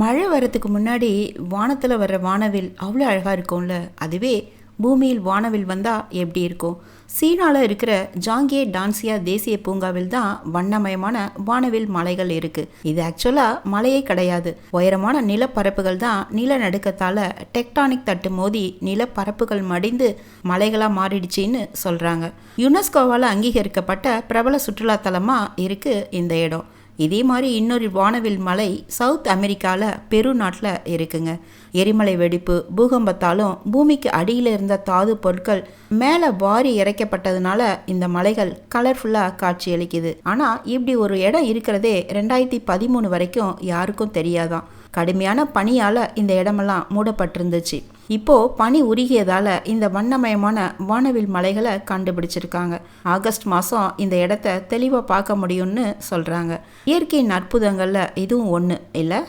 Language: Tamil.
மழை வரதுக்கு முன்னாடி வானத்தில் வர்ற வானவில் அவ்வளோ அழகாக இருக்கும்ல? அதுவே பூமியில் வானவில் வந்தால் எப்படி இருக்கும்? சீனாவில் இருக்கிற ஜாங்கே டான்சியா தேசிய பூங்காவில் தான் வண்ணமயமான வானவில் மலைகள் இருக்குது இது ஆக்சுவலாக மலையே கிடையாது. உயரமான நிலப்பரப்புகள் தான் நிலநடுக்கத்தால் டெக்டானிக் தட்டு மோதி நிலப்பரப்புகள் மடிந்து மலைகளாக மாறிடுச்சின்னு சொல்கிறாங்க யுனெஸ்கோவால் அங்கீகரிக்கப்பட்ட பிரபல சுற்றுலாத்தலமாக இருக்குது இந்த இடம். இதே மாதிரி இன்னொரு வானவில் மலை சவுத் அமெரிக்காவில் பெரு நாட்டில் இருக்குங்க. எரிமலை வெடிப்பு பூகம்பத்தாலும் பூமிக்கு அடியில் இருந்த தாது பொருட்கள் மேலே வாரி இறைக்கப்பட்டதுனால இந்த மலைகள் கலர்ஃபுல்லாக காட்சியளிக்குது ஆனால் இப்படி ஒரு இடம் இருக்கிறதே ரெண்டாயிரத்தி பதிமூணு வரைக்கும் யாருக்கும் தெரியாதான். கடுமையான பனியால் இந்த இடமெல்லாம் மூடப்பட்டிருந்துச்சு. இப்போ பனி உருகியதால இந்த வண்ணமயமான வானவில் மலைகளை கண்டுபிடிச்சிருக்காங்க. ஆகஸ்ட் மாதம் இந்த இடத்த தெளிவாக பார்க்க முடியும்னு சொல்கிறாங்க இயற்கையின் அற்புதங்களில் இதுவும் ஒன்று இல்லை?